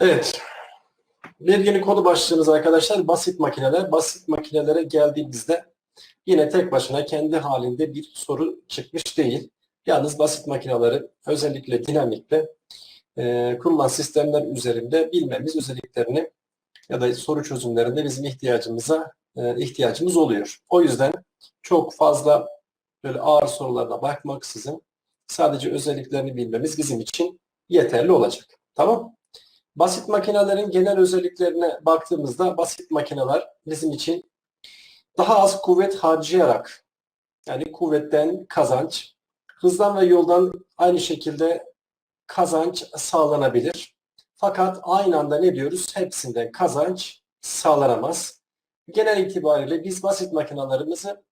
Evet. Bir yeni konu başlığımız arkadaşlar basit makineler. Basit makinelere geldiğimizde yine tek başına kendi halinde bir soru çıkmış değil. Yalnız basit makinelerin özellikle dinamikte e, kurulan sistemler üzerinde bilmemiz özelliklerini ya da soru çözümlerinde bizim ihtiyacımıza e, ihtiyacımız oluyor. O yüzden çok fazla böyle ağır sorularına bakmaksızın sadece özelliklerini bilmemiz bizim için yeterli olacak. Tamam? Basit makinelerin genel özelliklerine baktığımızda basit makineler bizim için daha az kuvvet harcayarak yani kuvvetten kazanç, hızdan ve yoldan aynı şekilde kazanç sağlanabilir. Fakat aynı anda ne diyoruz? Hepsinden kazanç sağlanamaz. Genel itibariyle biz basit makinalarımızı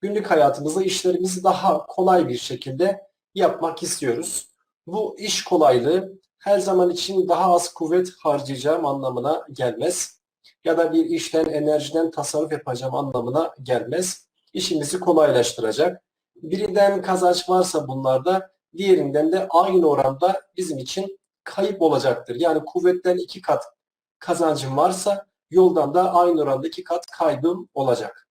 günlük hayatımızda işlerimizi daha kolay bir şekilde yapmak istiyoruz. Bu iş kolaylığı her zaman için daha az kuvvet harcayacağım anlamına gelmez. Ya da bir işten, enerjiden tasarruf yapacağım anlamına gelmez. İşimizi kolaylaştıracak. Birinden kazanç varsa bunlarda diğerinden de aynı oranda bizim için kayıp olacaktır. Yani kuvvetten iki kat kazancım varsa yoldan da aynı oranda iki kat kaybım olacak.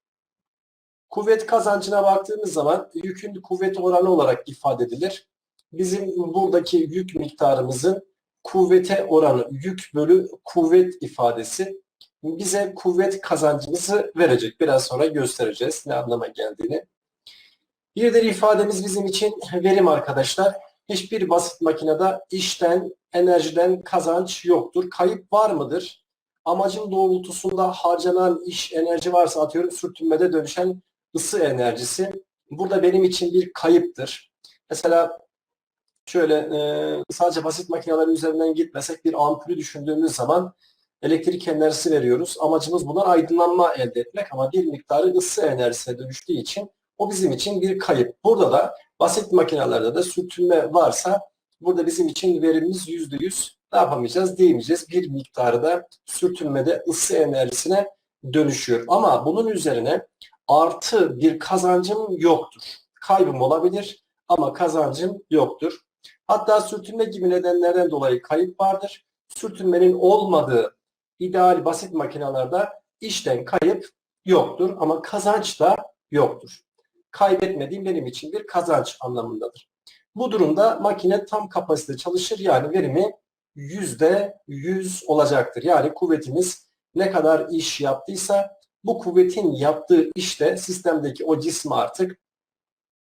Kuvvet kazancına baktığımız zaman yükün kuvvet oranı olarak ifade edilir. Bizim buradaki yük miktarımızın kuvvete oranı, yük bölü kuvvet ifadesi bize kuvvet kazancımızı verecek. Biraz sonra göstereceğiz ne anlama geldiğini. Bir diğer ifademiz bizim için verim arkadaşlar. Hiçbir basit makinede işten, enerjiden kazanç yoktur. Kayıp var mıdır? Amacın doğrultusunda harcanan iş, enerji varsa atıyorum sürtünmede dönüşen ısı enerjisi. Burada benim için bir kayıptır. Mesela şöyle e, sadece basit makineler üzerinden gitmesek bir ampulü düşündüğümüz zaman elektrik enerjisi veriyoruz. Amacımız bundan aydınlanma elde etmek ama bir miktarı ısı enerjisine dönüştüğü için o bizim için bir kayıp. Burada da basit makinelerde de sürtünme varsa burada bizim için verimimiz yüzde yüz ne yapamayacağız diyemeyeceğiz. Bir miktarı da sürtünmede ısı enerjisine dönüşüyor. Ama bunun üzerine artı bir kazancım yoktur. Kaybım olabilir ama kazancım yoktur. Hatta sürtünme gibi nedenlerden dolayı kayıp vardır. Sürtünmenin olmadığı ideal basit makinalarda işten kayıp yoktur ama kazanç da yoktur. Kaybetmediğim benim için bir kazanç anlamındadır. Bu durumda makine tam kapasite çalışır yani verimi yüzde yüz olacaktır. Yani kuvvetimiz ne kadar iş yaptıysa bu kuvvetin yaptığı işte sistemdeki o cisme artık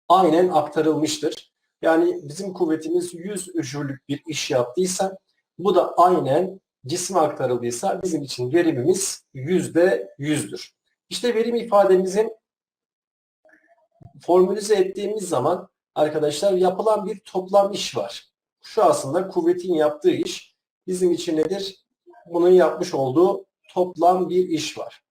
aynen aktarılmıştır. Yani bizim kuvvetimiz 100 jüllük bir iş yaptıysa bu da aynen cisme aktarıldıysa bizim için verimimiz yüzde yüzdür. İşte verim ifademizin formülize ettiğimiz zaman arkadaşlar yapılan bir toplam iş var. Şu aslında kuvvetin yaptığı iş bizim için nedir? Bunun yapmış olduğu toplam bir iş var.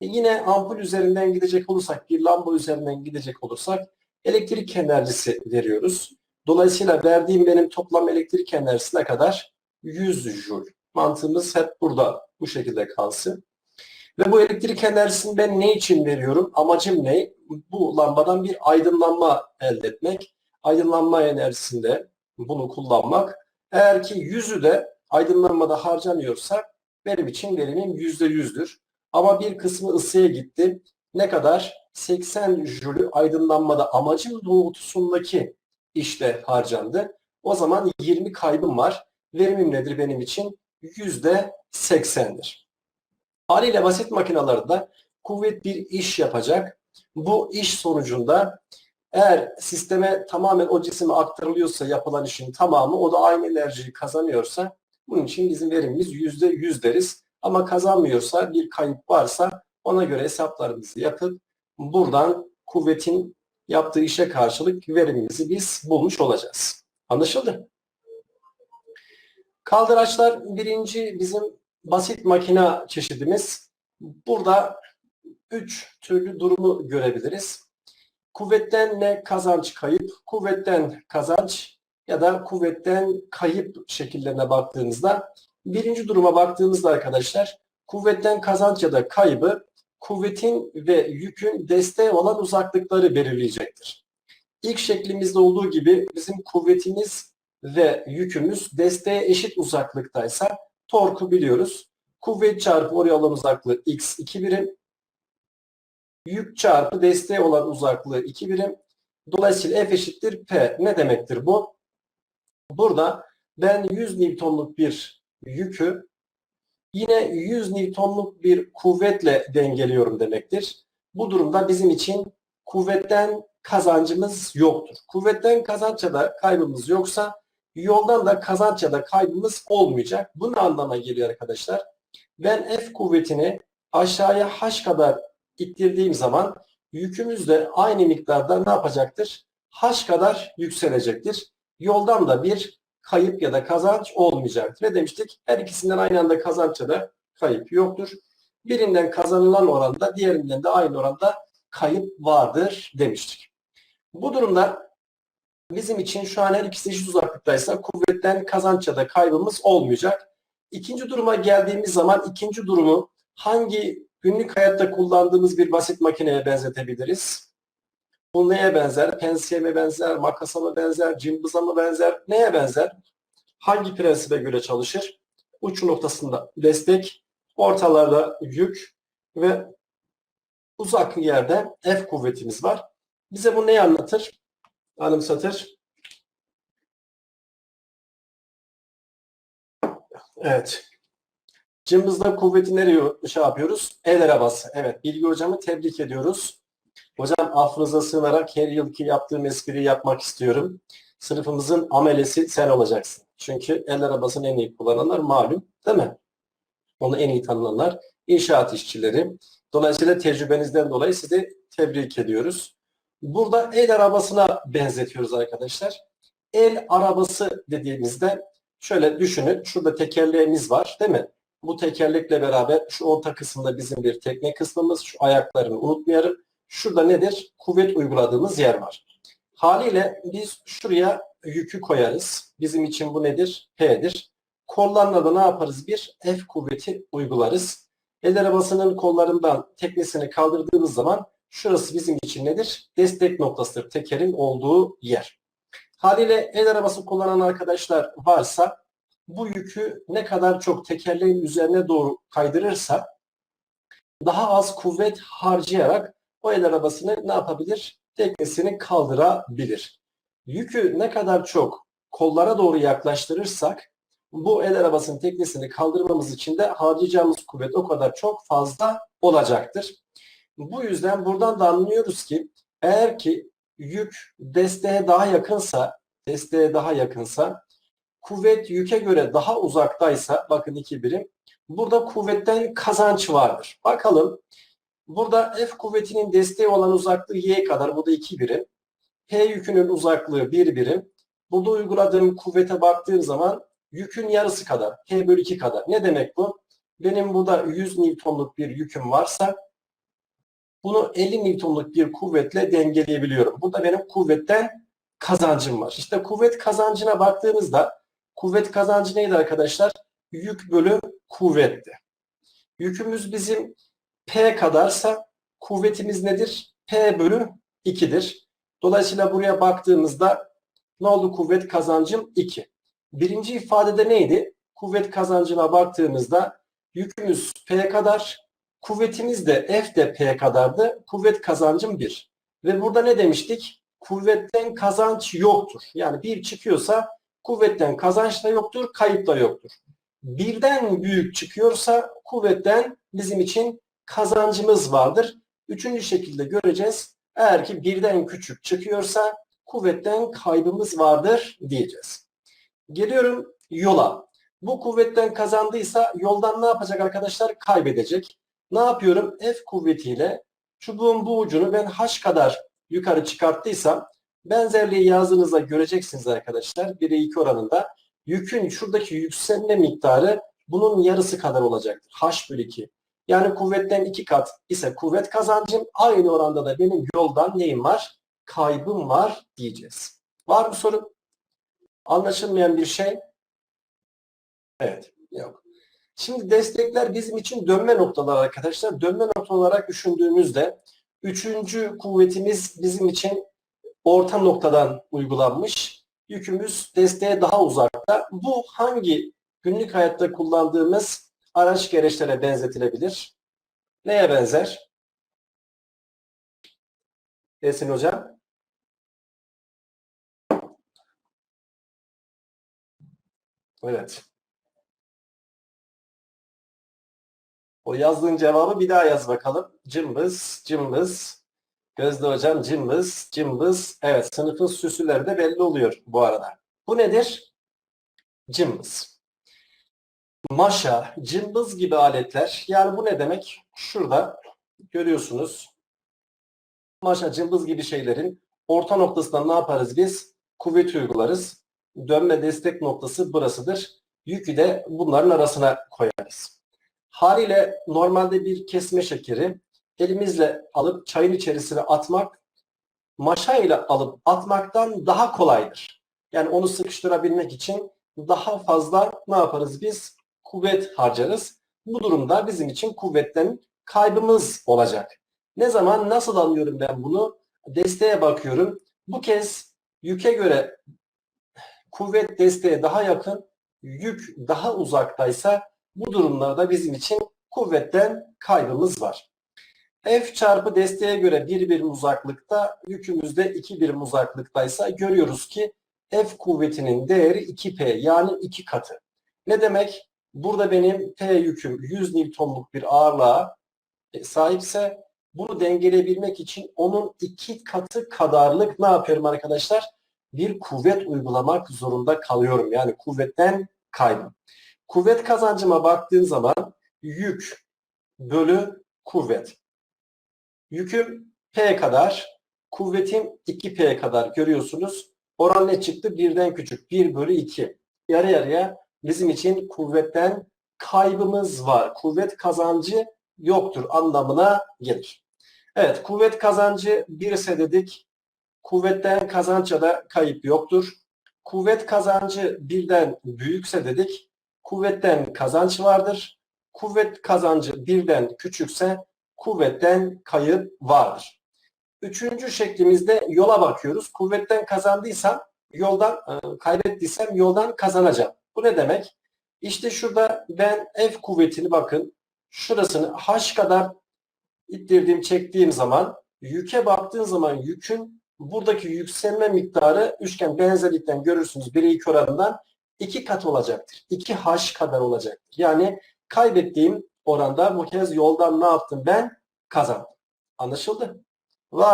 E yine ampul üzerinden gidecek olursak, bir lamba üzerinden gidecek olursak elektrik enerjisi veriyoruz. Dolayısıyla verdiğim benim toplam elektrik enerjisi ne kadar? 100 joule. Mantığımız hep burada bu şekilde kalsın. Ve bu elektrik enerjisini ben ne için veriyorum? Amacım ne? Bu lambadan bir aydınlanma elde etmek. Aydınlanma enerjisinde bunu kullanmak. Eğer ki yüzü de aydınlanmada harcanıyorsa benim için verimim yüzde yüzdür. Ama bir kısmı ısıya gitti. Ne kadar? 80 jülü aydınlanmada amacım doğrultusundaki işte harcandı. O zaman 20 kaybım var. Verimim nedir benim için? Yüzde 80'dir. Haliyle basit makinalarda kuvvet bir iş yapacak. Bu iş sonucunda eğer sisteme tamamen o cisime aktarılıyorsa yapılan işin tamamı o da aynı enerjiyi kazanıyorsa bunun için bizim verimimiz yüzde yüz deriz. Ama kazanmıyorsa bir kayıp varsa ona göre hesaplarımızı yapıp buradan kuvvetin yaptığı işe karşılık verimimizi biz bulmuş olacağız. Anlaşıldı? Kaldıraçlar birinci bizim basit makina çeşidimiz. Burada üç türlü durumu görebiliriz. Kuvvetten ne kazanç kayıp, kuvvetten kazanç ya da kuvvetten kayıp şekillerine baktığımızda birinci duruma baktığımızda arkadaşlar kuvvetten kazanç ya da kaybı kuvvetin ve yükün desteğe olan uzaklıkları belirleyecektir. İlk şeklimizde olduğu gibi bizim kuvvetimiz ve yükümüz desteğe eşit uzaklıktaysa Torku biliyoruz. Kuvvet çarpı oraya olan uzaklığı x 2 birim. Yük çarpı desteğe olan uzaklığı 2 birim. Dolayısıyla F eşittir P. Ne demektir bu? Burada ben 100 Newton'luk bir yükü yine 100 Newton'luk bir kuvvetle dengeliyorum demektir. Bu durumda bizim için kuvvetten kazancımız yoktur. Kuvvetten kazanç ya da kaybımız yoksa yoldan da kazanç ya da kaybımız olmayacak. Bu ne anlama geliyor arkadaşlar? Ben F kuvvetini aşağıya H kadar ittirdiğim zaman yükümüz de aynı miktarda ne yapacaktır? H kadar yükselecektir. Yoldan da bir kayıp ya da kazanç olmayacaktır. Ne demiştik? Her ikisinden aynı anda kazanç ya da kayıp yoktur. Birinden kazanılan oranda diğerinden de aynı oranda kayıp vardır demiştik. Bu durumda bizim için şu an her ikisi eşit uzaklıktaysa kuvvetten kazanç ya da kaybımız olmayacak. İkinci duruma geldiğimiz zaman ikinci durumu hangi günlük hayatta kullandığımız bir basit makineye benzetebiliriz? Bu neye benzer? Pensiye mi benzer? Makasa mı benzer? Cımbıza mı benzer? Neye benzer? Hangi prensibe göre çalışır? Uç noktasında destek, ortalarda yük ve uzak yerde F kuvvetimiz var. Bize bu neyi anlatır? Anımsatır. Evet. Cımbızda kuvveti nereye şey yapıyoruz? El arabası. Evet. Bilgi hocamı tebrik ediyoruz. Hocam affınıza sığınarak her yılki yaptığım espriyi yapmak istiyorum. Sınıfımızın amelesi sen olacaksın. Çünkü el arabasını en iyi kullananlar malum. Değil mi? Onu en iyi tanınanlar inşaat işçileri. Dolayısıyla tecrübenizden dolayı sizi tebrik ediyoruz. Burada el arabasına benzetiyoruz arkadaşlar. El arabası dediğimizde şöyle düşünün. Şurada tekerleğimiz var değil mi? Bu tekerlekle beraber şu orta kısımda bizim bir tekne kısmımız. Şu ayaklarını unutmayalım. Şurada nedir? Kuvvet uyguladığımız yer var. Haliyle biz şuraya yükü koyarız. Bizim için bu nedir? P'dir. Kollarına da ne yaparız? Bir F kuvveti uygularız. El arabasının kollarından teknesini kaldırdığımız zaman şurası bizim için nedir? Destek noktasıdır. Tekerin olduğu yer. Haliyle el arabası kullanan arkadaşlar varsa bu yükü ne kadar çok tekerleğin üzerine doğru kaydırırsa daha az kuvvet harcayarak o el arabasını ne yapabilir? Teknesini kaldırabilir. Yükü ne kadar çok kollara doğru yaklaştırırsak bu el arabasının teknesini kaldırmamız için de harcayacağımız kuvvet o kadar çok fazla olacaktır. Bu yüzden buradan da anlıyoruz ki eğer ki yük desteğe daha yakınsa, desteğe daha yakınsa, kuvvet yüke göre daha uzaktaysa, bakın iki birim, burada kuvvetten kazanç vardır. Bakalım, burada F kuvvetinin desteği olan uzaklığı Y kadar, bu da iki birim. P yükünün uzaklığı bir birim. Burada uyguladığım kuvvete baktığım zaman yükün yarısı kadar, P bölü 2 kadar. Ne demek bu? Benim burada 100 Newton'luk bir yüküm varsa bunu 50 Newton'luk bir kuvvetle dengeleyebiliyorum. Burada benim kuvvetten kazancım var. İşte kuvvet kazancına baktığımızda kuvvet kazancı neydi arkadaşlar? Yük bölü kuvvetti. Yükümüz bizim P kadarsa kuvvetimiz nedir? P bölü 2'dir. Dolayısıyla buraya baktığımızda ne oldu kuvvet kazancım? 2. Birinci ifadede neydi? Kuvvet kazancına baktığımızda yükümüz P kadar, kuvvetimiz de F de P kadardı. Kuvvet kazancım 1. Ve burada ne demiştik? Kuvvetten kazanç yoktur. Yani 1 çıkıyorsa kuvvetten kazanç da yoktur, kayıp da yoktur. Birden büyük çıkıyorsa kuvvetten bizim için kazancımız vardır. Üçüncü şekilde göreceğiz. Eğer ki birden küçük çıkıyorsa kuvvetten kaybımız vardır diyeceğiz. Geliyorum yola. Bu kuvvetten kazandıysa yoldan ne yapacak arkadaşlar? Kaybedecek. Ne yapıyorum? F kuvvetiyle çubuğun bu ucunu ben H kadar yukarı çıkarttıysam benzerliği yazdığınızda göreceksiniz arkadaşlar. 1'e 2 oranında yükün şuradaki yükselme miktarı bunun yarısı kadar olacaktır. H bölü 2. Yani kuvvetten 2 kat ise kuvvet kazancım aynı oranda da benim yoldan neyim var? Kaybım var diyeceğiz. Var mı sorun? Anlaşılmayan bir şey? Evet. Yok. Şimdi destekler bizim için dönme noktaları arkadaşlar. Dönme nokta olarak düşündüğümüzde üçüncü kuvvetimiz bizim için orta noktadan uygulanmış. Yükümüz desteğe daha uzakta. Bu hangi günlük hayatta kullandığımız araç gereçlere benzetilebilir. Neye benzer? Esin Hocam. Evet. O yazdığın cevabı bir daha yaz bakalım. Cımbız, cımbız. Gözde hocam cımbız, cımbız. Evet sınıfın süsüleri de belli oluyor bu arada. Bu nedir? Cımbız. Maşa, cımbız gibi aletler. Yani bu ne demek? Şurada görüyorsunuz. Maşa, cımbız gibi şeylerin orta noktasından ne yaparız biz? Kuvvet uygularız. Dönme destek noktası burasıdır. Yükü de bunların arasına koyarız. Haliyle normalde bir kesme şekeri elimizle alıp çayın içerisine atmak maşa ile alıp atmaktan daha kolaydır. Yani onu sıkıştırabilmek için daha fazla ne yaparız biz? Kuvvet harcarız. Bu durumda bizim için kuvvetten kaybımız olacak. Ne zaman nasıl anlıyorum ben bunu? Desteğe bakıyorum. Bu kez yüke göre kuvvet desteğe daha yakın, yük daha uzaktaysa bu durumlarda bizim için kuvvetten kaybımız var. F çarpı desteğe göre bir birim uzaklıkta, yükümüzde iki birim uzaklıktaysa görüyoruz ki F kuvvetinin değeri 2P yani iki katı. Ne demek? Burada benim P yüküm 100 Newton'luk bir ağırlığa e, sahipse bunu dengeleyebilmek için onun iki katı kadarlık ne yapıyorum arkadaşlar? Bir kuvvet uygulamak zorunda kalıyorum. Yani kuvvetten kaybım. Kuvvet kazancıma baktığın zaman yük bölü kuvvet. Yüküm P kadar, kuvvetim 2P kadar görüyorsunuz. Oran ne çıktı? Birden küçük. 1 bölü 2. Yarı yarıya bizim için kuvvetten kaybımız var. Kuvvet kazancı yoktur anlamına gelir. Evet kuvvet kazancı 1 ise dedik. Kuvvetten kazança da kayıp yoktur. Kuvvet kazancı birden büyükse dedik. Kuvvetten kazanç vardır. Kuvvet kazancı birden küçükse kuvvetten kayıp vardır. Üçüncü şeklimizde yola bakıyoruz. Kuvvetten kazandıysam yoldan e, kaybettiysem yoldan kazanacağım. Bu ne demek? İşte şurada ben F kuvvetini bakın şurasını H kadar ittirdiğim çektiğim zaman yüke baktığın zaman yükün buradaki yükselme miktarı üçgen benzerlikten görürsünüz 1'e 2 oranından 2 kat olacaktır. 2H kadar olacaktır. Yani kaybettiğim oranda bu kez yoldan ne yaptım ben? Kazandım. Anlaşıldı? Var